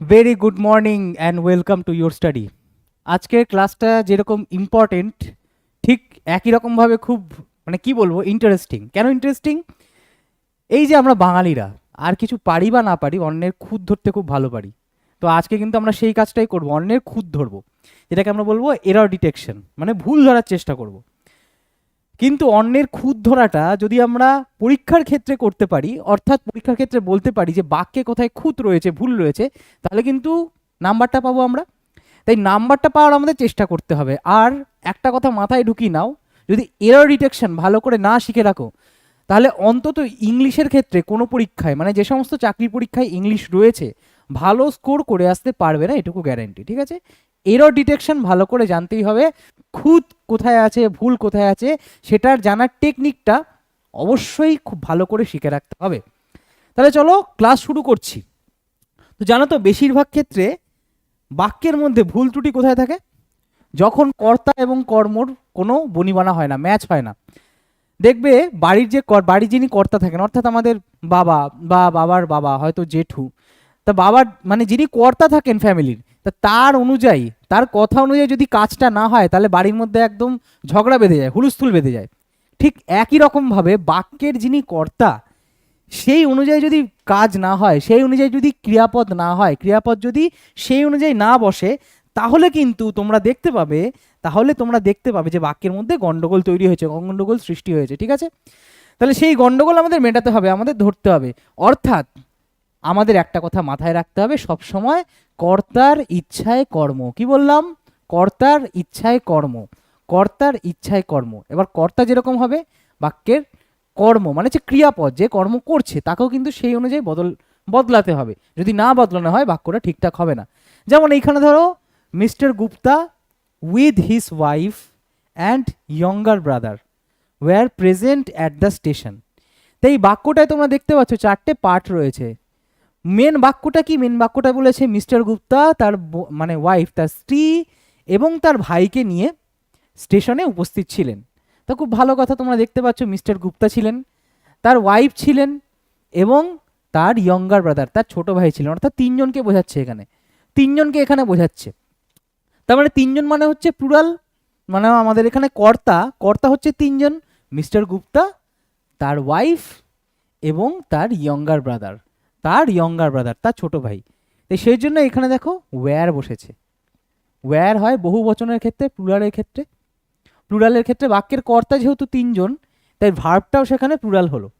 Very good morning and welcome to your study আজকের ক্লাসটা যেরকম ইম্পর্টেন্ট ঠিক একই রকমভাবে খুব মানে কি বলব ইন্টারেস্টিং কেন ইন্টারেস্টিং এই যে আমরা বাঙালিরা, আর কিছু পারি বা না পারি, অন্যের খুদ ধরতে খুব ভালো পারি। তো আজকে কিন্তু আমরা সেই কাজটাই করব, অন্যের খুদ ধরবো। যেটাকে আমরা বলব এরর ডিটেকশন মানে ভুল ধরার চেষ্টা করব। কিন্তু অন্যের খুদ ধরাটা যদি আমরা পরীক্ষার ক্ষেত্রে করতে পারি, অর্থাৎ পরীক্ষার ক্ষেত্রে বলতে পারি যে বাক্যে কোথায় খুঁত রয়েছে, ভুল রয়েছে, তাহলে কিন্তু নাম্বারটা পাবো আমরা। তাই নাম্বারটা পাওয়ার আমাদের চেষ্টা করতে হবে। আর একটা কথা মাথায় ঢুকিয়ে নাও, যদি এরর ডিটেকশন ভালো করে না শিখে রাখো, তাহলে অন্তত ইংলিশের ক্ষেত্রে কোনো পরীক্ষায় মানে যে সমস্ত চাকরি পরীক্ষায় ইংলিশ রয়েছে, ভালো স্কোর করে আসতে পারবে না, এটুকু গ্যারেন্টি ঠিক আছে? এরর ডিটেকশন ভালো করে জানতেই হবে। খুদ কোথায় আছে, ভুল কোথায় আছে, সেটার জানার টেকনিকটা অবশ্যই খুব ভালো করে শিখে রাখতে হবে। তাহলে চলো ক্লাস শুরু করছি। তো জানো তো, বেশিরভাগ ক্ষেত্রে বাক্যের মধ্যে ভুল ত্রুটি কোথায় থাকে? যখন কর্তা এবং কর্মর কোনো বনিবানা হয় না ম্যাচ হয় না। দেখবে বাড়ির যে বাড়ির যিনি কর্তা থাকেন, অর্থাৎ আমাদের বাবা বা বাবার বাবা, হয়তো জেঠু, তা বাবার মানে যিনি কর্তা থাকেন ফ্যামিলির তা তার অনুযায়ী, তার কথা অনুযায়ী যদি কাজটা না হয়, তাহলে বাড়ির মধ্যে একদম ঝগড়া বেঁধে যায়, হুলস্থুল বেঁধে যায়। ঠিক একই রকমভাবে বাক্যের যিনি কর্তা, সেই অনুযায়ী যদি কাজ না হয়, সেই অনুযায়ী যদি ক্রিয়াপদ না হয়, ক্রিয়াপদ যদি সেই অনুযায়ী না বসে, তাহলে কিন্তু তোমরা দেখতে পাবে, তাহলে তোমরা দেখতে পাবে যে বাক্যের মধ্যে গন্ডগোল তৈরি হয়েছে, গন্ডগোল সৃষ্টি হয়েছে, ঠিক আছে? তাহলে সেই গন্ডগোল আমাদের মেটাতে হবে, আমাদের ধরতে হবে। অর্থাৎ আমাদের একটা কথা মাথায় রাখতে হবে সব সময় কর্তার ইচ্ছায় কর্ম। কি বললাম? কর্তার ইচ্ছায় কর্ম। কর্তার ইচ্ছায় কর্ম। এবার কর্তা যেরকম হবে, বাক্যের কর্ম মানে হচ্ছে ক্রিয়াপদ, যে কর্ম করছে, তাকেও কিন্তু সেই অনুযায়ী বদল, বদলাতে হবে। যদি না বদলানো হয়, বাক্যটা ঠিকঠাক হবে না। যেমন এইখানে ধরো, mister Gupta with his wife and younger brother were present at the station তাই বাক্যটায় তোমরা দেখতে পাচ্ছ, চারটে পার্ট রয়েছে। মেন বাক্যটা কি? মেন বাক্যটা বলেছে মিস্টার গুপ্তা, তার মানে ওয়াইফ তার স্ত্রী এবং তার ভাইকে নিয়ে স্টেশনে উপস্থিত ছিলেন। তা খুব ভালো কথা তোমরা দেখতে পাচ্ছ, মিস্টার গুপ্তা ছিলেন, তার ওয়াইফ ছিলেন এবং তার ইয়ঙ্গার ব্রাদার তার ছোট ভাই ছিলেন। অর্থাৎ তিনজনকে বোঝাচ্ছে এখানে। তিনজনকে এখানে বোঝাচ্ছে। তার মানে তিনজন মানে হচ্ছে প্লুরাল মানে আমাদের এখানে কর্তা কর্তা হচ্ছে তিনজন, মিস্টার গুপ্তা, তার ওয়াইফ এবং তার ইয়ঙ্গার ব্রাদার তার ইয়ঙ্গার ব্রাদার তার ছোট ভাই। তো সেই জন্য এখানে দেখো ওয়্যার বসেছে। ওয়্যার হয় বহু বচনের ক্ষেত্রে প্লুরালের ক্ষেত্রে। প্লুরালের ক্ষেত্রে বাক্যের কর্তা যেহেতু তিনজন, তাই ভার্বটাও সেখানে প্লুরাল হলো।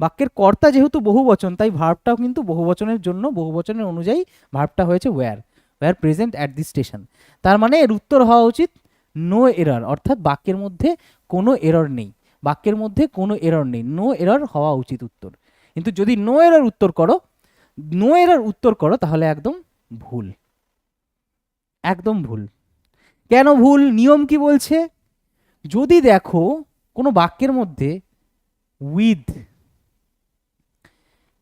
বাক্যের কর্তা যেহেতু বহু বচন, তাই ভার্বটাও কিন্তু বহু বচনের জন্য, বহু বচনের অনুযায়ী ভার্বটা হয়েছে were were present at the station তার মানে এর উত্তর হওয়া উচিত নো এরর অর্থাৎ বাক্যের মধ্যে কোনো এরর নেই। বাক্যের মধ্যে কোনো এরর নেই নো এরর হওয়া উচিত উত্তর। কিন্তু যদি নো এরর উত্তর করো নো এরর উত্তর করো, তাহলে একদম ভুল। একদম ভুল। কেন ভুল? নিয়ম কি বলছে? যদি দেখো কোনো বাক্যের মধ্যে উইথ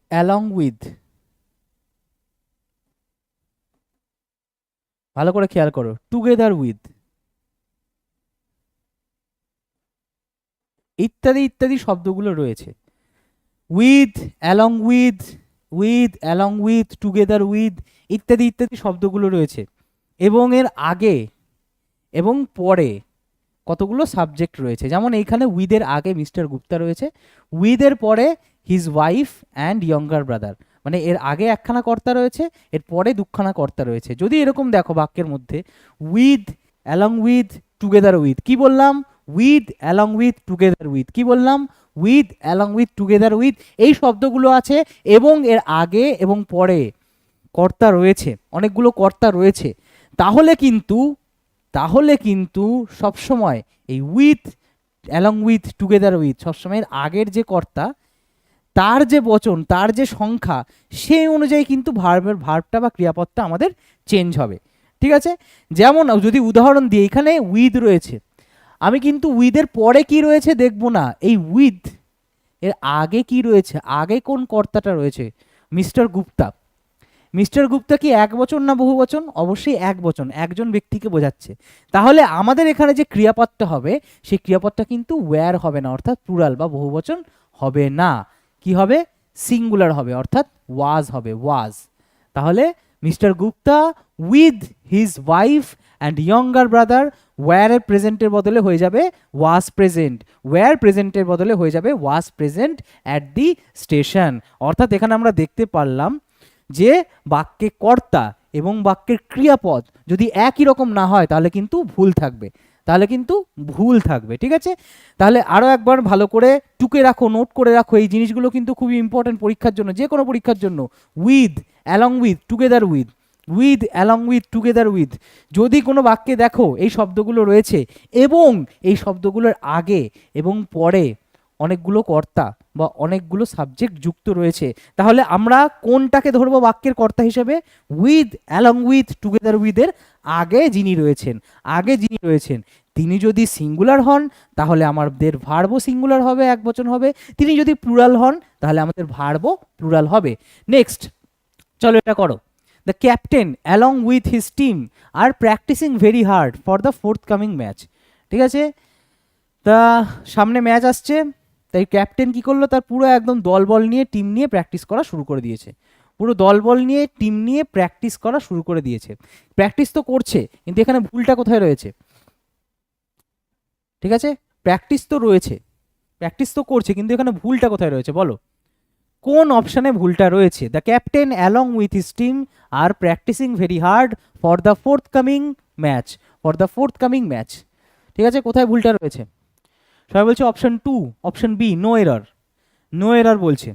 অ্যালং উইথ ভালো করে খেয়াল করো টুগেদার উইথ ইত্যাদি ইত্যাদি শব্দগুলো রয়েছে। With along with with along with together with ইত্যাদি ইত্যাদি শব্দগুলো রয়েছে। এবং এর আগে এবং পরে কতগুলো সাবজেক্ট রয়েছে? যেমন এইখানে উইদের আগে মিস্টার গুপ্তা রয়েছে। উইদের পরে his wife and younger brother মানে এর আগে একখানা কর্তা রয়েছে, এর পরে দুখানা কর্তা রয়েছে। যদি এরকম দেখো বাক্যের মধ্যে with along with together with কি বললাম? With along with together with কি বললাম? With along with together with এই শব্দগুলো আছে এবং এর আগে এবং পরে কর্তা রয়েছে, অনেকগুলো কর্তা রয়েছে। তাহলে কিন্তু তাহলে কিন্তু সবসময় এই with along with together with সবসময় এর আগের যে কর্তা, তার যে বচন, তার যে সংখ্যা, সেই অনুযায়ী কিন্তু ভার্বের ভার্বটা বা ক্রিয়াপদটা আমাদের চেঞ্জ হবে। ঠিক আছে? যেমন, যদি উদাহরণ দিই, এখানে উইথ রয়েছে আমি কিন্তু উইথের পরে কি রয়েছে দেখব না। এই উইথ এর আগে কি রয়েছে? আগে কোন কর্তাটা রয়েছে? মিস্টার গুপ্তা। মিস্টার গুপ্তা কি এক বচন না বহু বচন? অবশ্যই এক বচন, একজন ব্যক্তিকে বোঝাচ্ছে। তাহলে আমাদের এখানে যে ক্রিয়াপদটা হবে, সেই ক্রিয়াপদটা কিন্তু ওয়্যার হবে না, অর্থাৎ প্লুরাল বা বহু বচন হবে না। কি হবে? সিঙ্গুলার হবে, অর্থাৎ ওয়াজ হবে ওয়াজ তাহলে mister Gupta with his wife and younger brother were প্রেজেন্টের বদলে হয়ে যাবে ওয়াজ প্রেজেন্ট। ওয়ার প্রেজেন্টের বদলে হয়ে যাবে was present at the station. অর্থাৎ এখানে আমরা দেখতে পারলাম যে বাক্যে কর্তা এবং বাক্যের ক্রিয়াপদ যদি একই রকম না হয় তাহলে কিন্তু ভুল থাকবে। তাহলে কিন্তু ভুল থাকবে, ঠিক আছে? তাহলে আরও একবার ভালো করে টুকে রাখো নোট করে রাখো, এই জিনিসগুলো কিন্তু খুবই ইম্পর্টেন্ট পরীক্ষার জন্য, যে কোনো পরীক্ষার জন্য। With along with together with with along with together with যদি কোনো বাক্যে দেখো এই শব্দগুলো রয়েছে এবং এই শব্দগুলোর আগে এবং পরে অনেকগুলো কর্তা বা অনেকগুলো সাবজেক্ট যুক্ত রয়েছে। তাহলে আমরা কোনটাকে ধরবো বাক্যের কর্তা হিসেবে? উইথ অ্যালং উইথ টুগেদার উইথের আগে যিনি রয়েছেন, আগে যিনি রয়েছেন, তিনি যদি সিঙ্গুলার হন, তাহলে আমাদের ভার্বও সিঙ্গুলার হবে, এক বচন হবে। তিনি যদি প্লুরাল হন, তাহলে আমাদের ভার্বও প্লুরাল হবে। নেক্সট চলো এটা করো। The captain along with his team are practicing very hard for the fourth coming match ঠিক আছে? তা সামনে ম্যাচ আসছে। তাই ক্যাপ্টেন কি করল? তার পুরো একদম দলবল নিয়ে টিম নিয়ে প্র্যাকটিস করা শুরু করে দিয়েছে। পুরো দলবল নিয়ে টিম নিয়ে প্র্যাকটিস করা শুরু করে দিয়েছে। প্র্যাকটিস তো করছে, কিন্তু এখানে ভুলটা কোথায় রয়েছে? ঠিক আছে? প্র্যাকটিস তো রয়েছে। প্র্যাকটিস তো করছে, কিন্তু এখানে ভুলটা কোথায় রয়েছে বলো? কোন অপশানে ভুলটা রয়েছে? The captain along with his team are practicing very hard for the fourth coming match for the fourth coming match ঠিক আছে? কোথায় ভুলটা রয়েছে? সবাই বলছে option two option B no error no error বলছে।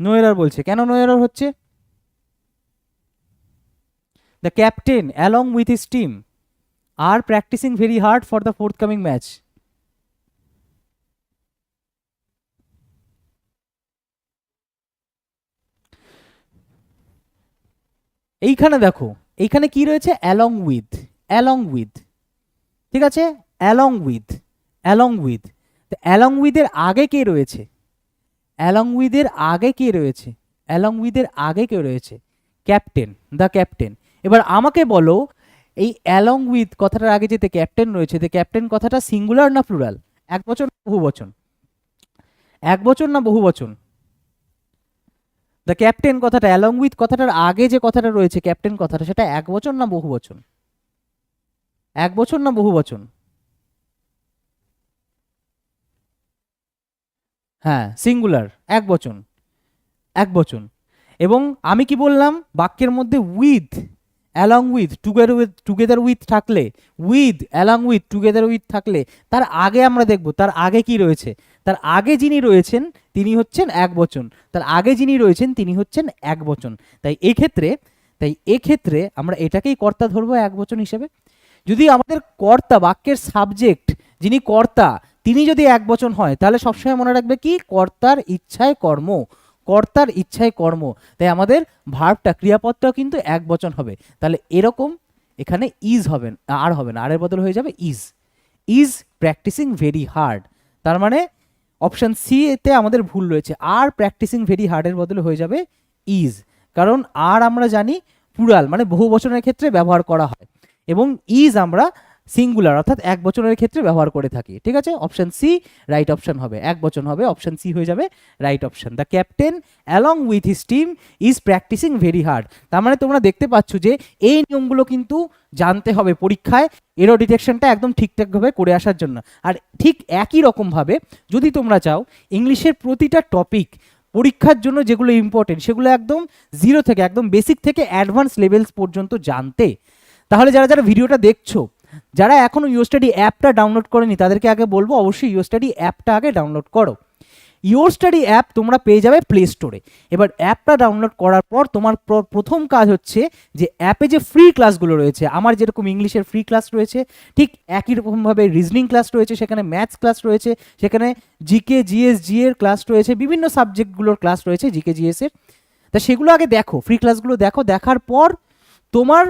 নো এরার বলছে। কেন নো এরার হচ্ছে? The captain along with his team are practicing very hard for the fourth coming match এইখানে দেখো, এইখানে কি রয়েছে? অ্যালং উইথ অ্যালং উইথ ঠিক আছে? অ্যালং উইথ অ্যালং উইথ তো অ্যালং উইথের আগে কে রয়েছে? অ্যালং উইথের আগে কে রয়েছে? অ্যালং উইথের আগে কে রয়েছে? ক্যাপ্টেন দ্য ক্যাপ্টেন এবার আমাকে বলো, এই অ্যালং উইথ কথাটার আগে যেতে ক্যাপ্টেন রয়েছে তো ক্যাপ্টেন কথাটা সিঙ্গুলার না প্লুরাল এক না বহু বচন? এক বচন না বহু বচন? দ্য ক্যাপ্টেন কথাটা অ্যালং উইথ কথাটার আগে যে কথাটা রয়েছে ক্যাপ্টেন কথাটা, সেটা এক বচন না বহু বচন? এক বচন না বহু বচন? হ্যাঁ সিঙ্গুলার এক বচন এক বচন। এবং আমি কি বললাম? বাক্যের মধ্যে with along with together with together with থাকলে with along with together with থাকলে, তার আগে আমরা দেখব, তার আগে কি রয়েছে? তার আগে যিনি রয়েছেন, তিনি হচ্ছেন এক বচন। তার আগে যিনি রয়েছেন, তিনি হচ্ছেন এক বচন। তাই এক্ষেত্রে তাই এক্ষেত্রে আমরা এটাকেই কর্তা ধরবো এক বচন হিসেবে। যদি আমাদের কর্তা, বাক্যের সাবজেক্ট যিনি কর্তা তিনি যদি এক বচন হয়, তাহলে সবসময় মনে রাখবে কি? কর্তার ইচ্ছায় কর্ম। কর্তার ইচ্ছায় কর্ম। তাই আমাদের ভার্বটা, ক্রিয়াপদটাও কিন্তু এক বচন হবে। তাহলে এরকম এখানে ইজ হবে, আর হবে না। আরের বদল হয়ে যাবে is is practicing very hard তার মানে অপশান সি এতে আমাদের ভুল রয়েছে। আর প্র্যাকটিসিং ভেরি হার্ডের বদলে হয়ে যাবে ইজ কারণ আর আমরা জানি প্লুরাল মানে বহু বচনের ক্ষেত্রে ব্যবহার করা হয়। এবং ইজ আমরা সিঙ্গুলার অর্থাৎ এক বচনের ক্ষেত্রে ব্যবহার করে থাকি। ঠিক আছে? অপশন সি রাইট অপশন হবে। এক বচন হবে অপশন সি হয়ে যাবে right option the captain along with his team is practicing very hard তার মানে তোমরা দেখতে পাচ্ছ যে, এই নিয়মগুলো কিন্তু জানতে হবে পরীক্ষায় এরো ডিটেকশনটা একদম ঠিকঠাকভাবে করে আসার জন্য। আর ঠিক একই রকমভাবে যদি তোমরা চাও, ইংলিশের প্রতিটা টপিক পরীক্ষার জন্য যেগুলো ইম্পর্টেন্ট সেগুলো একদম জিরো থেকে, একদম বেসিক থেকে অ্যাডভান্স লেভেলস পর্যন্ত জানতে। তাহলে যারা যারা ভিডিওটা দেখছ যারা এখনও ইউ স্টাডি অ্যাপটা ডাউনলোড করেনি, তাদেরকে আগে বলব, অবশ্যই ইউ স্টাডি অ্যাপটা আগে ডাউনলোড করো। ইউর স্টাডি অ্যাপ তোমরা পেয়ে যাবে প্লে স্টোরে এবার অ্যাপটা ডাউনলোড করার পর তোমার প্রথম কাজ হচ্ছে যে অ্যাপে যে ফ্রি ক্লাসগুলো রয়েছে, আমার যেরকম ইংলিশের ফ্রি ক্লাস রয়েছে, ঠিক একই রকমভাবে রিজনিং ক্লাস রয়েছে, সেখানে ম্যাথস ক্লাস রয়েছে, সেখানে জিকে জিএস জি এর ক্লাস রয়েছে, বিভিন্ন সাবজেক্টগুলোর ক্লাস রয়েছে জিকে জিএস এর তা সেগুলো আগে দেখো ফ্রি ক্লাসগুলো দেখো, দেখার পর তোমার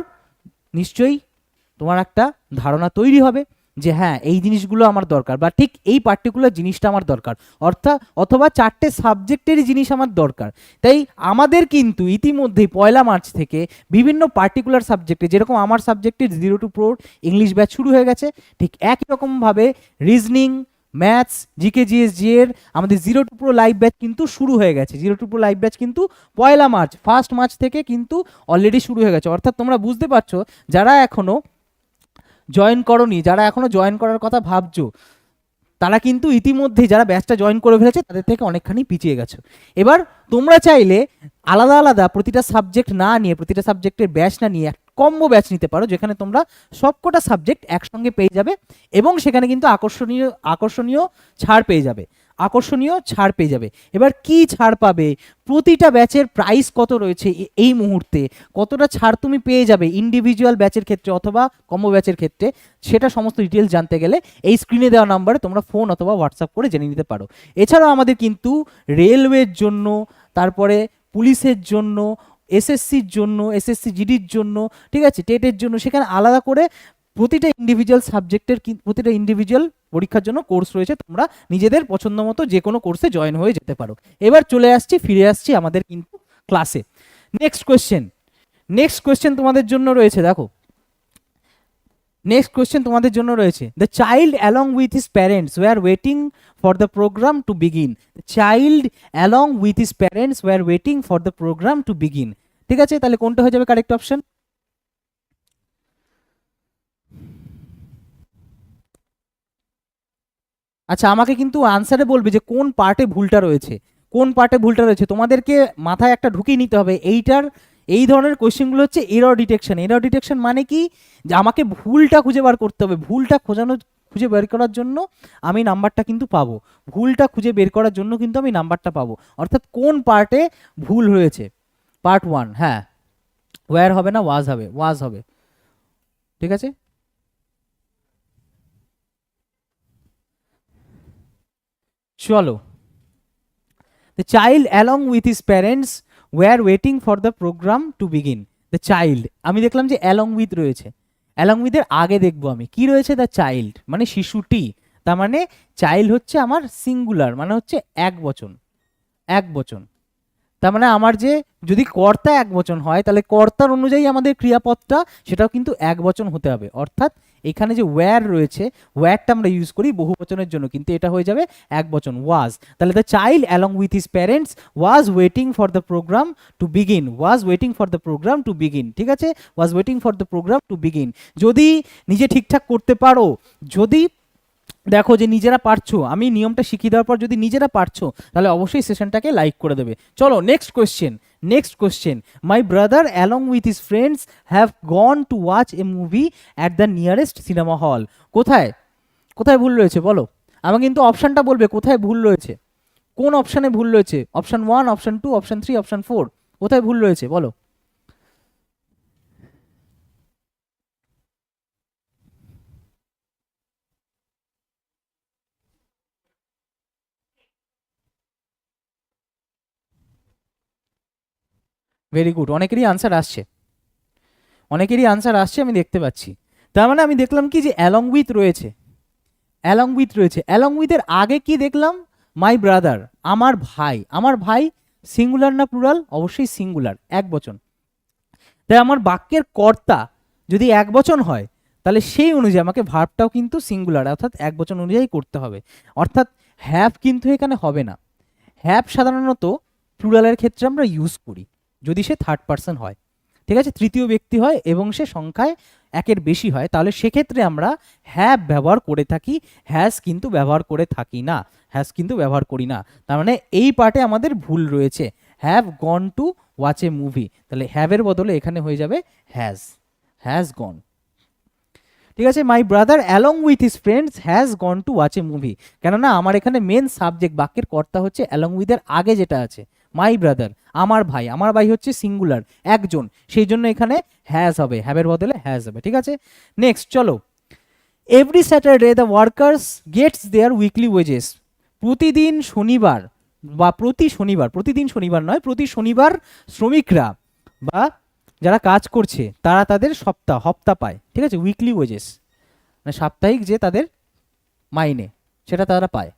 নিশ্চয়ই তোমার একটা ধারণা তৈরি হবে যে হ্যাঁ এই জিনিসগুলো আমার দরকার বা ঠিক এই পার্টিকুলার জিনিসটা আমার দরকার। অর্থাৎ অথবা চারটে সাবজেক্টেরই জিনিস আমার দরকার। তাই আমাদের কিন্তু ইতিমধ্যেই পয়লা মার্চ থেকে বিভিন্ন পার্টিকুলার সাবজেক্টে যেরকম আমার সাবজেক্টের জিরো টু প্রোর ইংলিশ ব্যাচ শুরু হয়ে গেছে, ঠিক একই রকমভাবে রিজনিং ম্যাথস জিকে জিএস জি এর আমাদের zero to pro live batch কিন্তু শুরু হয়ে গেছে। Zero to pro live batch কিন্তু পয়লা মার্চ ফার্স্ট মার্চ থেকে কিন্তু অলরেডি শুরু হয়ে গেছে। অর্থাৎ তোমরা বুঝতে পারছ, যারা এখনও জয়েন করনি, যারা এখনও জয়েন করার কথা ভাবছ, তারা কিন্তু ইতিমধ্যে যারা ব্যাচটা জয়েন করে ফেলেছে, তাদের থেকে অনেকখানি পিছিয়ে গেছো। এবার তোমরা চাইলে আলাদা আলাদা প্রতিটা সাবজেক্ট না নিয়ে, প্রতিটা সাবজেক্টের ব্যাচ না নিয়ে কম্বো ব্যাচ নিতে পারো, যেখানে তোমরা সবকটা সাবজেক্ট একসঙ্গে পেয়ে যাবে এবং সেখানে কিন্তু আকর্ষণীয় আকর্ষণীয় ছাড় পেয়ে যাবে। আকর্ষণীয় ছাড় পেয়ে যাবে। এবার কি ছাড় পাবে? প্রতিটা ব্যাচের প্রাইস কত রয়েছে এই মুহূর্তে? কতটা ছাড় তুমি পেয়ে যাবে ইন্ডিভিজুয়াল ব্যাচের ক্ষেত্রে অথবা কম্বো ব্যাচের ক্ষেত্রে? সেটা সমস্ত ডিটেলস জানতে গেলে এই স্ক্রিনে দেওয়া নাম্বারে তোমরা ফোন অথবা হোয়াটসঅ্যাপ করে জেনে নিতে পারো। এছাড়াও আমাদের কিন্তু রেলওয়ের জন্য, তারপরে পুলিশের জন্য এসএসসির জন্য এসএসসি জিডির জন্য, ঠিক আছে? টেটের জন্য, সেখানে আলাদা করে প্রতিটা ইন্ডিভিজুয়াল সাবজেক্টের প্রতিটা ইন্ডিভিজুয়াল পরীক্ষার জন্য কোর্স রয়েছে, তোমরা নিজেদের পছন্দ মতো যে কোনো কোর্সে জয়েন হয়ে যেতে পারো। এবার চলে আসছি, ফিরে আসছি আমাদের কিন্তু ক্লাসে নেক্সট কোয়েশ্চেন নেক্সট কোয়েশ্চেন তোমাদের জন্য রয়েছে, দেখো। নেক্সট কোয়েশ্চেন তোমাদের জন্য রয়েছে। The child along with his parents were waiting for the program to begin child along with his parents were waiting for the program to begin ঠিক আছে? তাহলে কোনটা হয়ে যাবে কারেক্ট অপশন আচ্ছা আমাকে কিন্তু আনসারে বলবে যে কোন পার্টে ভুলটা রয়েছে। কোন পার্টে ভুলটা রয়েছে? তোমাদেরকে মাথায় একটা ঢুকিয়ে নিতে হবে। এইটার, এই ধরনের কোয়েশ্চেনগুলো হচ্ছে এরর ডিটেকশন এরর ডিটেকশন মানে কি? যে আমাকে ভুলটা খুঁজে বার করতে হবে। ভুলটা খোঁজানো খুঁজে বের করার জন্য আমি নাম্বারটা কিন্তু পাবো। ভুলটা খুঁজে বের করার জন্য কিন্তু আমি নাম্বারটা পাবো। অর্থাৎ কোন পার্টে ভুল হয়েছে? পার্ট ওয়ান হ্যাঁ। ওয়্যার হবে না? ওয়াজ হবে। ওয়াজ হবে। ঠিক আছে? চলো। The child along with his parents were waiting for the program to begin the child আমি দেখলাম যে অ্যালং উইথ রয়েছে। অ্যালং উইথের আগে দেখব আমি। কি রয়েছে? দ্য চাইল্ড মানে শিশুটি। তার মানে চাইল্ড হচ্ছে আমার সিঙ্গুলার মানে হচ্ছে এক বচন। এক বচন। তার মানে আমার যে যদি কর্তা এক বচন হয়, তাহলে কর্তার অনুযায়ী আমাদের ক্রিয়াপদটা, সেটাও কিন্তু এক বচন হতে হবে। অর্থাৎ এখানে যে ওয়্যার রয়েছে ওয়্যারটা আমরা ইউজ করি বহু বচনের জন্য, কিন্তু এটা হয়ে যাবে এক বচন ওয়াজ তাহলে the child along with his parents was waiting for the program to begin was waiting for the program to begin ঠিক আছে? Was waiting for the program to begin যদি নিজে ঠিকঠাক করতে পারো, যদি দেখো যে নিজেরা পারছ, আমি নিয়মটা শিখিয়ে দেওয়ার পর যদি নিজেরা পারছ, তাহলে অবশ্যই সেশনটাকে লাইক করে দেবে। চলো next question next question my brother along with his friends have gone to watch a movie at the nearest cinema hall কোথায়? কোথায় ভুল রয়েছে? বলো। আমাকে কিন্তু অপশানটা বলবে, কোথায় ভুল রয়েছে? কোন অপশানে ভুল রয়েছে? Option one option two option three option four কোথায় ভুল রয়েছে? বলো। ভেরি গুড অনেকেরই আনসার আসছে। অনেকেরই আনসার আসছে, আমি দেখতে পাচ্ছি। তার মানে আমি দেখলাম কি যে অ্যালং উইথ রয়েছে। অ্যালং উইথ রয়েছে। অ্যালং উইথের আগে কি দেখলাম? মাই ব্রাদার আমার ভাই। আমার ভাই সিঙ্গুলার না প্লুরাল অবশ্যই সিঙ্গুলার এক বচন। তাই আমার বাক্যের কর্তা যদি এক বচন হয়, তাহলে সেই অনুযায়ী আমাকে ভার্বটাও কিন্তু সিঙ্গুলার অর্থাৎ এক বচন অনুযায়ী করতে হবে। অর্থাৎ হ্যাভ কিন্তু এখানে হবে না। হ্যাভ সাধারণত প্লুরালের ক্ষেত্রে আমরা ইউজ করি। যদি সে থার্ড পার্সন হয়। ঠিক আছে? তৃতীয় ব্যক্তি হয় এবং সে সংখ্যায় একের বেশি হয়, তাহলে সেক্ষেত্রে আমরা হ্যাভ ব্যবহার করে থাকি হ্যাজ কিন্তু ব্যবহার করে থাকি না হ্যাজ কিন্তু ব্যবহার করি না। তার মানে এই পার্টে আমাদের ভুল রয়েছে। Have gone to watch a movie তাহলে হ্যাভের বদলে এখানে হয়ে যাবে হ্যাজ হ্যাজ গন ঠিক আছে? My brother along with his friends has gone to watch a movie কেননা আমার এখানে মেন সাবজেক্ট বাক্যের কর্তা হচ্ছে অ্যালং উইথের আগে যেটা আছে। মাই ব্রাদার আমার ভাই আমার ভাই হচ্ছে সিঙ্গুলার একজন। সেই জন্য এখানে হ্যাজ হবে হ্যাভের বদলে হ্যাজ হবে, ঠিক আছে? নেক্সট চলো। Every Saturday the workers gets their weekly wages প্রতিদিন শনিবার বা প্রতি শনিবার, প্রতিদিন শনিবার নয়, প্রতি শনিবার শ্রমিকরা বা যারা কাজ করছে, তারা তাদের সপ্তাহ, হপ্তা পায়, ঠিক আছে? উইকলি ওয়েজেস মানে সাপ্তাহিক যে তাদের মাইনে, সেটা তারা পায়।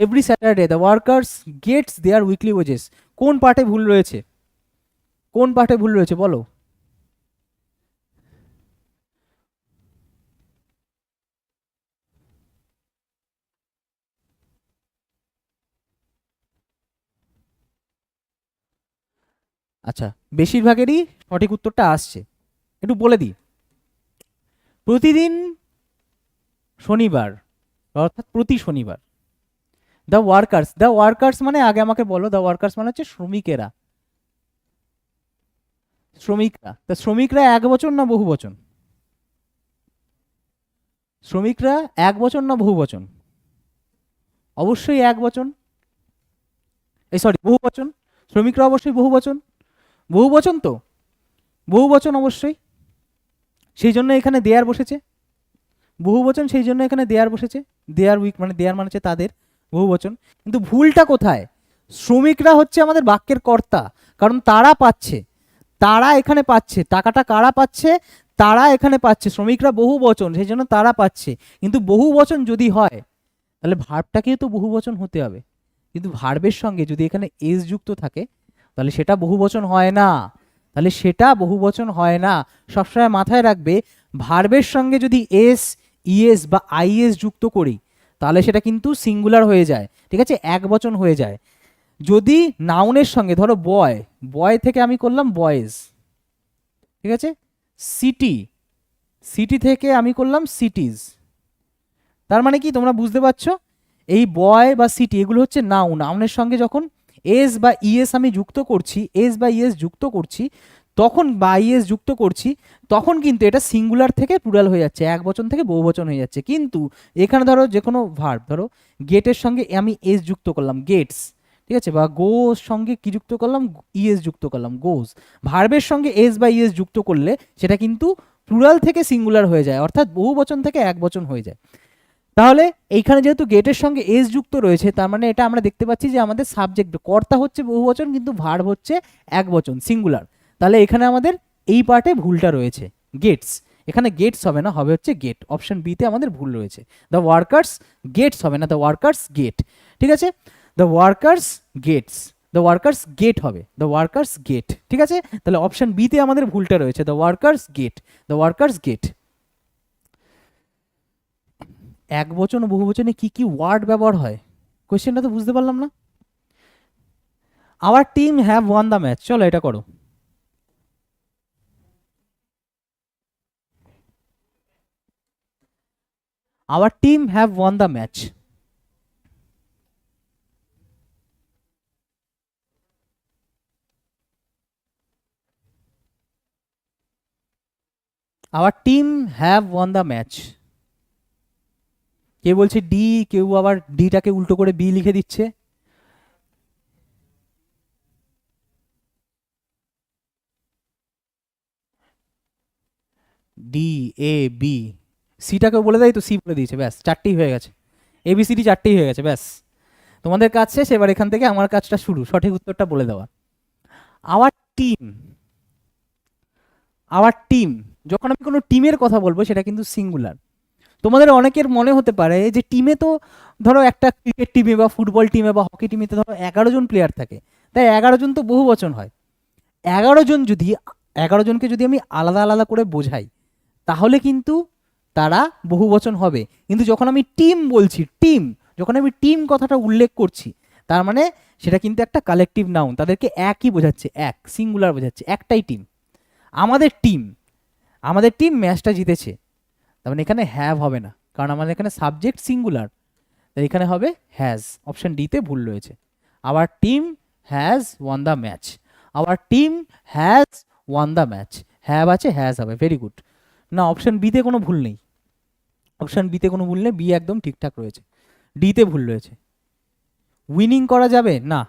Every Saturday the workers gets their weekly wages কোন পার্টে ভুল রয়েছে? কোন পার্টে ভুল রয়েছে বলো? আচ্ছা বেশিরভাগেরই সঠিক উত্তরটা আসছে। একটু বলে দিই। প্রতিদিন শনিবার, অর্থাৎ প্রতি শনিবার দ্য ওয়ার্কার্স দ্য ওয়ার্কার্স মানে আগে আমাকে বলো দ্য ওয়ার্কার্স মানে হচ্ছে শ্রমিকেরা। শ্রমিকরা। তা শ্রমিকরা এক বছর না বহু বচন শ্রমিকরা এক বচন না বহু বচন অবশ্যই এক বচন এই সরি বহু বচন শ্রমিকরা অবশ্যই বহু বচন বহু বচন তো? বহু বচন অবশ্যই। সেই জন্য এখানে দেয়ার বসেছে। বহু বচন সেই জন্য এখানে দেয়ার বসেছে। দেয়ার উইক মানে দেয়ার মানে হচ্ছে তাদের। বহু বচন কিন্তু ভুলটা কোথায়? শ্রমিকরা হচ্ছে আমাদের বাক্যের কর্তা, কারণ তারা পাচ্ছে। তারা এখানে পাচ্ছে। টাকাটা কারা পাচ্ছে? তারা এখানে পাচ্ছে। শ্রমিকরা বহু বচন সেই জন্য তারা পাচ্ছে। কিন্তু বহু বচন যদি হয়, তাহলে ভার্বটাকেও তো বহু বচন হতে হবে। কিন্তু ভার্বের সঙ্গে যদি এখানে এস যুক্ত থাকে, তাহলে সেটা বহু বচন হয় না। তাহলে সেটা বহু বচন হয় না। সবসময় মাথায় রাখবে, ভার্বের সঙ্গে যদি এস, ইএস বা আইএস যুক্ত করি তাহলে সেটা কিন্তু সিঙ্গুলার হয়ে যায়, ঠিক আছে? এক বচন হয়ে যায়। যদি নাউনের সঙ্গে, ধরো বয় বয় থেকে আমি করলাম বয়েজ ঠিক আছে? সিটি সিটি থেকে আমি করলাম সিটিজ তার মানে কি? তোমরা বুঝতে পারছ? এই বয় বা সিটি এগুলো হচ্ছে নাউন নাউনের সঙ্গে যখন এস বা ইএস আমি যুক্ত করছি এস বা ইএস যুক্ত করছি তখন বা ইএস যুক্ত করছি, তখন কিন্তু এটা সিঙ্গুলার থেকে প্লুরাল হয়ে যাচ্ছে, এক বচন থেকে বহু বচন হয়ে যাচ্ছে। কিন্তু এখানে ধরো যে কোনো ভার্ব ধরো গেটের সঙ্গে আমি এস যুক্ত করলাম গেটস ঠিক আছে? বা গোর সঙ্গে কি যুক্ত করলাম? ইএস যুক্ত করলাম গোজ ভার্বের সঙ্গে এস বা ইএস যুক্ত করলে সেটা কিন্তু প্লুরাল থেকে সিঙ্গুলার হয়ে যায়, অর্থাৎ বহু বচন থেকে এক বচন হয়ে যায়। তাহলে এইখানে যেহেতু গেটের সঙ্গে এস যুক্ত রয়েছে, তার মানে এটা আমরা দেখতে পাচ্ছি যে আমাদের সাবজেক্ট কর্তা হচ্ছে বহু বচন, কিন্তু ভার্ব হচ্ছে এক বচন সিঙ্গুলার তাহলে এখানে আমাদের এই পার্টে ভুলটা রয়েছে। গেটস এখানে গেটস হবে না, হবে হচ্ছে গেট অপশন বিতে আমাদের ভুল রয়েছে। দ্য ওয়ার্কার্স গেটস হবে না দ্য ওয়ার্কার্স গেট ঠিক আছে? The workers gets the workers get হবে দ্য ওয়ার্কার্স গেট ঠিক আছে? তাহলে অপশন বিতে আমাদের ভুলটা রয়েছে the workers get the workers get এক বচন বহু বচনে কি কি ওয়ার্ড ব্যবহার হয়? কোয়েশ্চেনটা তো বুঝতে পারলাম না। Our team have won the match চলো এটা করো। Our team have won the match our team have won the match কে বলছে ডি কেউ আবার ডিটাকে উল্টো করে বি লিখে দিচ্ছে। ডি এ বি সিটাকেও বলে দেয়, তো সি বলে দিয়েছে, ব্যাস, চারটেই হয়ে গেছে। এ বি সিডি চারটেই হয়ে গেছে, ব্যাস। তোমাদের কাজ শেষ, এবার এখান থেকে আমার কাজটা শুরু, সঠিক উত্তরটা বলে দেওয়া। আওয়ার টিম আওয়ার টিম যখন আমি কোনো টিমের কথা বলব, সেটা কিন্তু সিঙ্গুলার তোমাদের অনেকের মনে হতে পারে যে টিমে তো ধরো একটা ক্রিকেট টিমে বা ফুটবল টিমে বা হকি টিমে তো ধরো এগারো জন প্লেয়ার থাকে। তাই এগারো জন তো বহু বচন হয়। এগারো জন যদি, এগারো জনকে যদি আমি আলাদা আলাদা করে বোঝাই, তাহলে কিন্তু তারা বহু বচন হবে। কিন্তু যখন আমি টিম বলছি টিম যখন আমি টিম কথাটা উল্লেখ করছি, তার মানে সেটা কিন্তু একটা কালেকটিভ নাউন তাদেরকে একই বোঝাচ্ছে, এক সিঙ্গুলার বোঝাচ্ছে, একটাই টিম আমাদের টিম আমাদের টিম ম্যাচটা জিতেছে। তার মানে এখানে হ্যাভ হবে না, কারণ আমাদের এখানে সাবজেক্ট সিঙ্গুলার তাই এখানে হবে হ্যাজ অপশন ডিতে ভুল রয়েছে। Our team has won the match our team has won the match have আছে হ্যাজ হবে ভেরি গুড না অপশন বিতে কোনো ভুল নেই। অপশন বিতে কোনো ভুল নেই বি একদম ঠিকঠাক রয়েছে। ডিতে ভুল রয়েছে। উইনিং করা যাবে? না।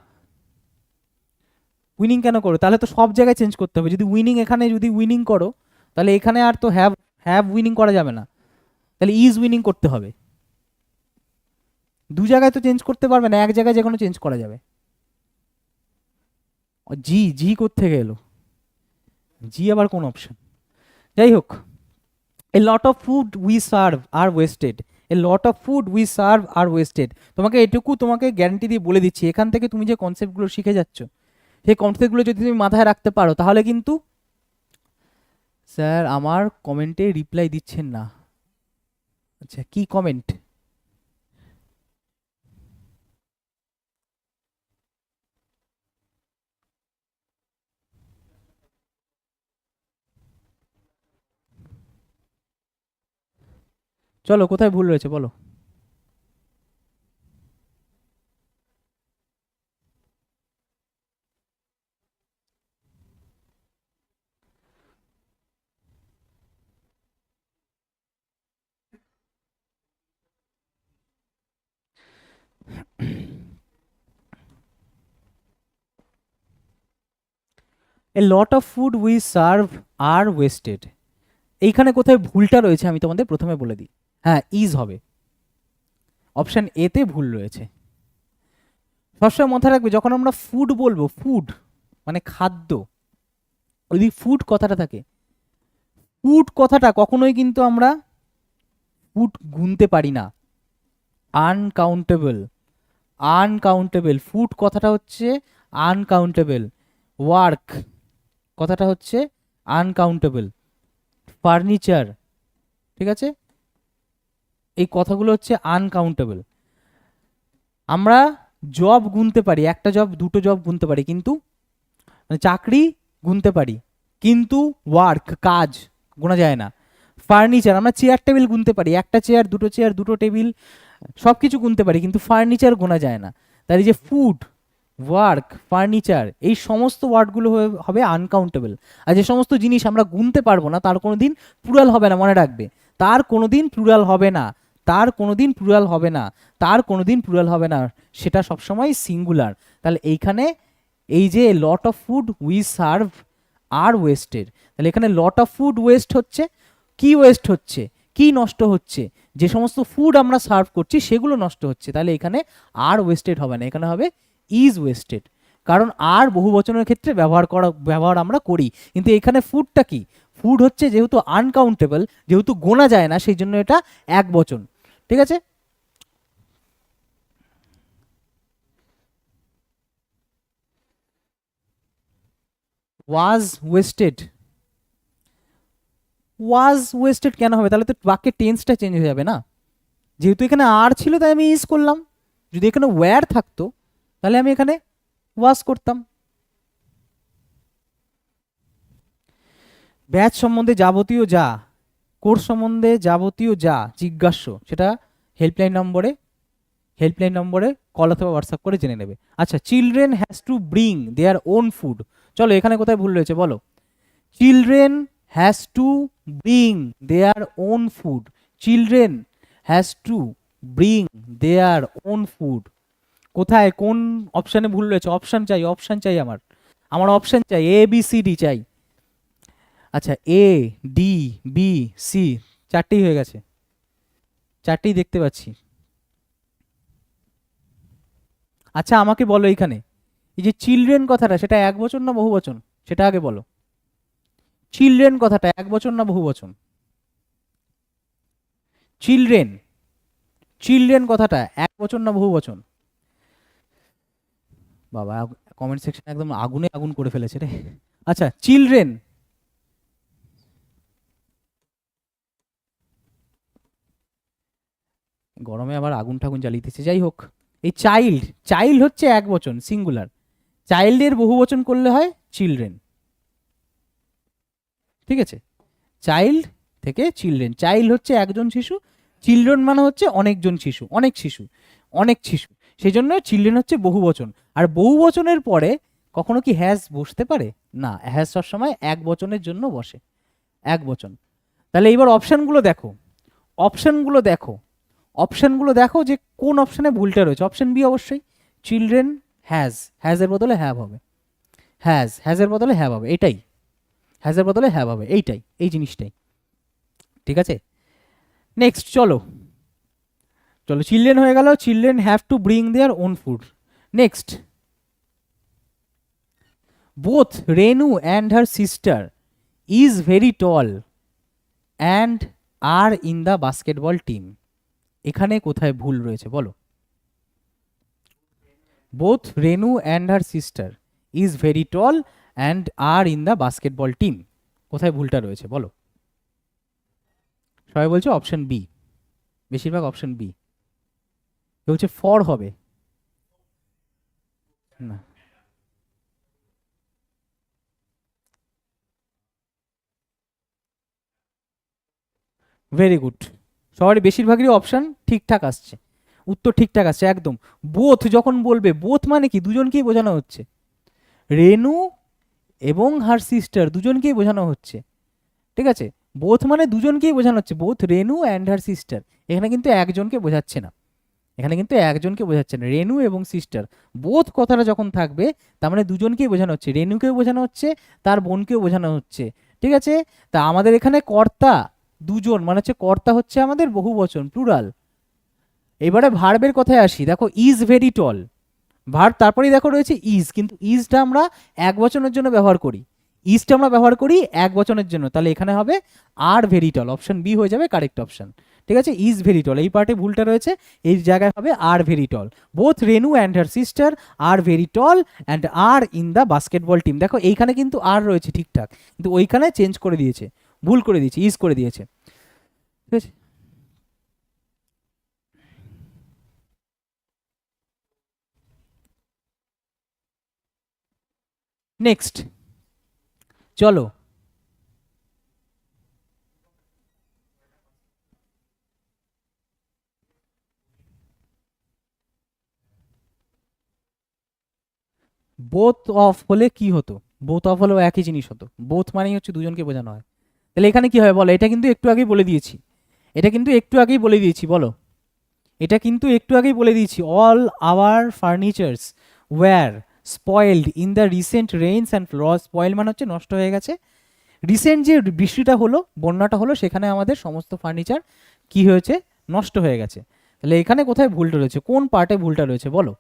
উইনিং কেন করো? তাহলে তো সব জায়গায় চেঞ্জ করতে হবে। যদি উইনিং এখানে যদি উইনিং করো, তাহলে এখানে আর তো হ্যাভ হ্যাভ উইনিং করা যাবে না। তাহলে ইজ উইনিং করতে হবে। দু জায়গায় তো চেঞ্জ করতে পারবে না, এক জায়গায় যে কোনো চেঞ্জ করা যাবে। জি জি থেকে এলো? জি আবার কোন অপশন যাই হোক। A lot of food we serve are wasted a lot of food we serve are wasted তোমাকে এটুকু তোমাকে গ্যারান্টি দিয়ে বলে দিচ্ছি, এখান থেকে তুমি যে কনসেপ্টগুলো শিখে যাচ্ছ, সেই কনসেপ্টগুলো যদি তুমি মাথায় রাখতে পারো, তাহলে কিন্তু স্যার, আমার কমেন্টে রিপ্লাই দিচ্ছেন না। আচ্ছা কি কমেন্ট চলো, কোথায় ভুল রয়েছে বলো। A lot of food we serve are wasted এইখানে কোথায় ভুলটা রয়েছে আমি তোমাদের প্রথমে বলে দিই। হ্যাঁ ইজ হবে। অপশান এতে ভুল রয়েছে। সবসময় মাথায় রাখবে, যখন আমরা ফুড বলব ফুড মানে খাদ্য, যদি ফুড কথাটা থাকে ফুড কথাটা কখনোই কিন্তু আমরা ফুড গুনতে পারি না। আনকাউন্টেবল আনকাউন্টেবল ফুড কথাটা হচ্ছে আনকাউন্টেবল ওয়ার্ক কথাটা হচ্ছে আনকাউন্টেবল ফার্নিচার ঠিক আছে? এই কথাগুলো হচ্ছে আনকাউন্টেবল আমরা জব গুনতে পারি, একটা জব দুটো জব গুনতে পারি, কিন্তু মানে চাকরি গুনতে পারি, কিন্তু ওয়ার্ক কাজ গোনা যায় না। ফার্নিচার আমরা চেয়ার টেবিল গুনতে পারি, একটা চেয়ার দুটো চেয়ার দুটো টেবিল সব কিছু গুনতে পারি, কিন্তু ফার্নিচার গোনা যায় না। তার এই যে ফুড ওয়ার্ক ফার্নিচার এই সমস্ত ওয়ার্ডগুলো হবে আনকাউন্টেবল আর যে সমস্ত জিনিস আমরা গুনতে পারব না, তার কোনো দিন প্লুরাল হবে না, মনে রাখবে। তার কোনো দিন প্লুরাল হবে না। তার কোনো দিন প্লুরাল হবে না, তার কোনো দিন প্লুরাল হবে না, সেটা সবসময় সিঙ্গুলার তাহলে এইখানে এই যে lot of food we serve are wasted তাহলে এখানে লট অফ ফুড ওয়েস্ট হচ্ছে, কি ওয়েস্ট হচ্ছে, কি নষ্ট হচ্ছে, যে সমস্ত ফুড আমরা সার্ভ করছি সেগুলো নষ্ট হচ্ছে। তাহলে এখানে আর ওয়েস্টেড হবে না, এখানে হবে ইজ ওয়েস্টেড কারণ আর বহু বচনের ক্ষেত্রে ব্যবহার করা, ব্যবহার আমরা করি। কিন্তু এখানে ফুডটা কি? ফুড হচ্ছে যেহেতু আনকাউন্টেবল যেহেতু গোনা যায় না, সেই জন্য এটা এক বচন ঠিক আছে? ওয়াজ ওয়েস্টেড ওয়াজ ওয়েস্টেড কেন হবে? তাহলে তো বাক্যের টেন্সটা চেঞ্জ হয়ে যাবে না। যেহেতু এখানে আর ছিল, তাই আমি ইউজ করলাম। যদি এখানে ওয়্যার থাকতো, তাহলে আমি এখানে ওয়াশ করতাম। ব্যাচ সম্বন্ধে যাবতীয় যা কোর্স সম্বন্ধে যাবতীয় যা জিজ্ঞাস্য, সেটা হেল্পলাইন নম্বরে হেল্পলাইন নম্বরে কল অথবা হোয়াটসঅ্যাপ করে জেনে নেবে। আচ্ছা children has to bring their own food চলো, এখানে কোথায় ভুল রয়েছে বলো। Children has to bring their own food children has to bring their own food কোথায়, কোন অপশানে ভুল রয়েছে? অপশান চাই অপশান চাই আমার। আমার অপশান চাই এ বি সি ডি চাই। আচ্ছা এ ডি বি সি চারটেই হয়ে গেছে। চারটেই দেখতে পাচ্ছি। আচ্ছা আমাকে বলো এইখানে এই যে চিলড্রেন কথাটা, সেটা এক বছর না বহু বচন? সেটা আগে বলো। চিলড্রেন কথাটা এক বছর না বহু বচন? চিলড্রেন চিলড্রেন কথাটা এক বছর না বহু বচন? বাবা কমেন্ট সেকশন একদম আগুনে আগুন করে ফেলেছে রে। আচ্ছা চিলড্রেন গরমে আবার আগুন ঠাগুন জ্বালিয়েছে যাই হোক। এই চাইল্ড চাইল্ড হচ্ছে এক বচন সিঙ্গুলার চাইল্ডের বহু বচন করলে হয় চিলড্রেন ঠিক আছে? চাইল্ড থেকে চিলড্রেন চাইল্ড হচ্ছে একজন শিশু চিলড্রেন মানে হচ্ছে অনেকজন শিশু, অনেক শিশু অনেক শিশু। সেই জন্য চিলড্রেন হচ্ছে বহু বচন। আর বহু বচনের পরে কখনো কি হ্যাজ বসতে পারে? না হ্যাজ সবসময় এক বচনের জন্য বসে। এক বচন। তাহলে এইবার অপশানগুলো দেখো। অপশানগুলো দেখো। অপশানগুলো দেখো যে কোন অপশানে ভুলটা রয়েছে। অপশান বি অবশ্যই চিলড্রেন হ্যাজ হ্যাজের বদলে হ্যাভ হবে। হ্যাজ হ্যাজের বদলে হ্যাভ হবে, এটাই। হ্যাজের বদলে হ্যাভ হবে, এইটাই, এই জিনিসটাই। ঠিক আছে? নেক্সট চলো। চলো চিলড্রেন হয়ে গেল children have to bring their own food next both Renu and her sister is very tall and are in the basketball team এখানে কোথায় ভুল রয়েছে বলো। Both Renu and her sister is very tall and are in the basketball team কোথায় ভুলটা রয়েছে বলো। সবাই বলছে অপশন বি বেশিরভাগ অপশন বি কেউ হচ্ছে ফর হবে। না। ভেরি গুড সবারই বেশিরভাগেরই অপশান ঠিকঠাক আসছে। উত্তর ঠিকঠাক আসছে, একদম। বোথ যখন বলবে বোথ মানে কি? দুজনকেই বোঝানো হচ্ছে। রেনু এবং হার সিস্টার দুজনকেই বোঝানো হচ্ছে। ঠিক আছে? বোথ মানে দুজনকেই বোঝানো হচ্ছে। Both Renu and her sister এখানে কিন্তু একজনকে বোঝাচ্ছে না। এখানে কিন্তু একজনকে বোঝাচ্ছে না। রেনু এবং সিস্টার বোধ কথাটা যখন থাকবে, তার মানে দুজনকেই বোঝানো হচ্ছে। রেনুকেও বোঝানো হচ্ছে, তার বোনকেও বোঝানো হচ্ছে। ঠিক আছে? তা আমাদের এখানে কর্তা দুজন মানে হচ্ছে কর্তা হচ্ছে আমাদের বহু বচন প্লুরাল এবারে ভার্বের কথায় আসি, দেখো ইজ ভেরি টল ভার্ব তারপরেই দেখো রয়েছে ইজ কিন্তু ইজটা আমরা এক বচনের জন্য ব্যবহার করি। ইজটা আমরা ব্যবহার করি এক বচনের জন্য, তাহলে এখানে হবে are very tall option B হয়ে যাবে কারেক্ট অপশন ঠিক আছে? ইজ ভেরি টল এই পার্টে ভুলটা রয়েছে, এই জায়গায় হবে are very tall both Renu and her sister are very tall and are in the basketball team দেখো, এইখানে কিন্তু আর রয়েছে ঠিকঠাক, কিন্তু ওইখানে চেঞ্জ করে দিয়েছে। ভুল করে দিয়েছে, ইজ করে দিয়েছে। ঠিক আছে? নেক্সট চলো। বোথ অফ হলে কি হতো? বোথ অফ হলেও একই জিনিস হতো। বোথ মানেই হচ্ছে দুজনকে বোঝানো হয়। তাহলে এখানে কি হয় বলো? এটা কিন্তু একটু আগেই বলে দিয়েছি। এটা কিন্তু একটু আগেই বলে দিয়েছি, বলো। এটা কিন্তু একটু আগেই বলে দিয়েছি। All our furnitures were spoiled in the recent rains and floods spoil মানে হচ্ছে নষ্ট হয়ে গেছে। রিসেন্ট যে বৃষ্টিটা হলো, বন্যাটা হলো, সেখানে আমাদের সমস্ত ফার্নিচার কি হয়েছে? নষ্ট হয়ে গেছে। তাহলে এখানে কোথায় ভুলটা রয়েছে? কোন পার্টে ভুলটা রয়েছে, বলো?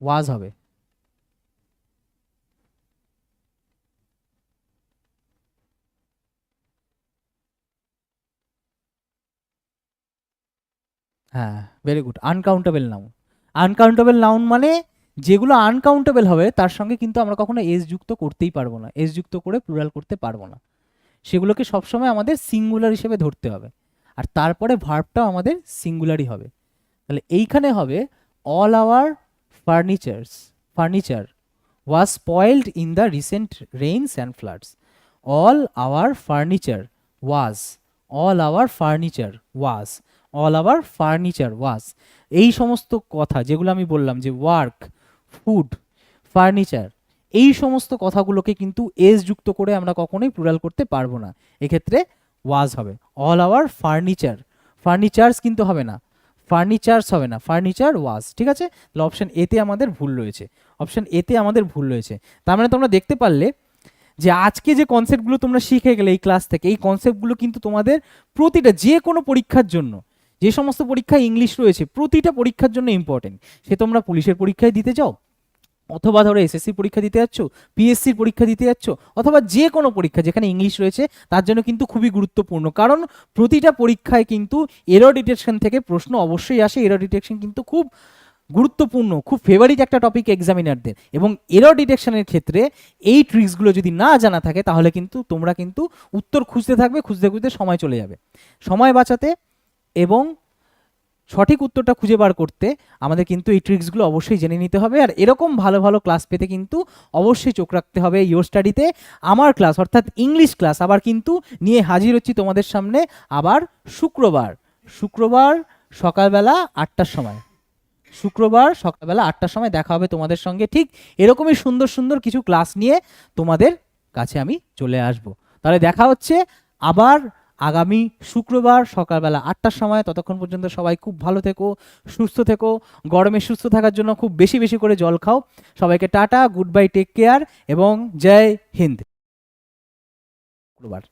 ওয়াজ হবে। হ্যাঁ very good uncountable noun uncountable noun মানে যেগুলো আনকাউন্টেবল হবে, তার সঙ্গে কিন্তু আমরা কখনো এস যুক্ত করতেই পারব না। এস যুক্ত করে প্লুরাল করতে পারব না। সেগুলোকে সবসময় আমাদের সিঙ্গুলার হিসেবে ধরতে হবে। আর তারপরে ভার্বটাও আমাদের সিঙ্গুলারই হবে। তাহলে এইখানে হবে all our furnitures furniture was spoiled in the recent rains and floods all our furniture was all our furniture was all our furniture was এই সমস্ত কথা যেগুলো আমি বললাম যে ওয়ার্ক ফুড ফার্নিচার এই সমস্ত কথাগুলোকে কিন্তু এস যুক্ত করে আমরা কখনোই প্লুরাল করতে পারব না। এক্ষেত্রে ওয়াজ হবে। অল আওয়ার ফার্নিচার ফার্নিচার্স কিন্তু হবে না। ফার্নিচার্স হবে না। ফার্নিচার ওয়াজ ঠিক আছে? তাহলে অপশন এতে আমাদের ভুল রয়েছে। অপশান এতে আমাদের ভুল রয়েছে। তার মানে তোমরা দেখতে পারলে যে আজকে যে কনসেপ্টগুলো তোমরা শিখে গেলে এই ক্লাস থেকে, এই কনসেপ্টগুলো কিন্তু তোমাদের প্রতিটা যে কোনো পরীক্ষার জন্য যে সমস্ত পরীক্ষায় ইংলিশ রয়েছে, প্রতিটা পরীক্ষার জন্য ইম্পর্টেন্ট সে তোমরা পুলিশের পরীক্ষায় দিতে চাও অথবা ধরো এসএসসি পরীক্ষা দিতে যাচ্ছ পিএসসির পরীক্ষা দিতে যাচ্ছ, অথবা যে কোনো পরীক্ষা যেখানে ইংলিশ রয়েছে, তার জন্য কিন্তু খুবই গুরুত্বপূর্ণ। কারণ প্রতিটা পরীক্ষায় কিন্তু এরর ডিটেকশন থেকে প্রশ্ন অবশ্যই আসে। এরর ডিটেকশন কিন্তু খুব গুরুত্বপূর্ণ, খুব ফেভারিট একটা টপিক এক্সামিনারদের এবং এরর ডিটেকশনের ক্ষেত্রে এই ট্রিক্সগুলো যদি না জানা থাকে, তাহলে কিন্তু তোমরা কিন্তু উত্তর খুঁজতে থাকবে, খুঁজতে খুঁজতে সময় চলে যাবে। সময় বাঁচাতে এবং সঠিক উত্তরটা খুঁজে বার করতে আমাদের কিন্তু এই ট্রিক্সগুলো অবশ্যই জেনে নিতে হবে। আর এরকম ভালো ভালো ক্লাস পেতে কিন্তু অবশ্যই চোখ রাখতে হবে ইয়োর স্টাডিতে আমার ক্লাস অর্থাৎ ইংলিশ ক্লাস আবার কিন্তু নিয়ে হাজির হচ্ছি তোমাদের সামনে আবার শুক্রবার। শুক্রবার সকালবেলা আটটার সময়। শুক্রবার সকালবেলা আটটার সময় দেখা হবে তোমাদের সঙ্গে। ঠিক এরকমই সুন্দর সুন্দর কিছু ক্লাস নিয়ে তোমাদের কাছে আমি চলে আসব। তাহলে দেখা হচ্ছে আবার আগামী শুক্রবার সকালবেলা আটটার সময়, ততক্ষণ পর্যন্ত সবাই খুব ভালো থেকো, সুস্থ থেকো, গরমে সুস্থ থাকার জন্য খুব বেশি বেশি করে জল খাও। সবাইকে tata, good bye, take care এবং জয় হিন্দ। শুক্রবার।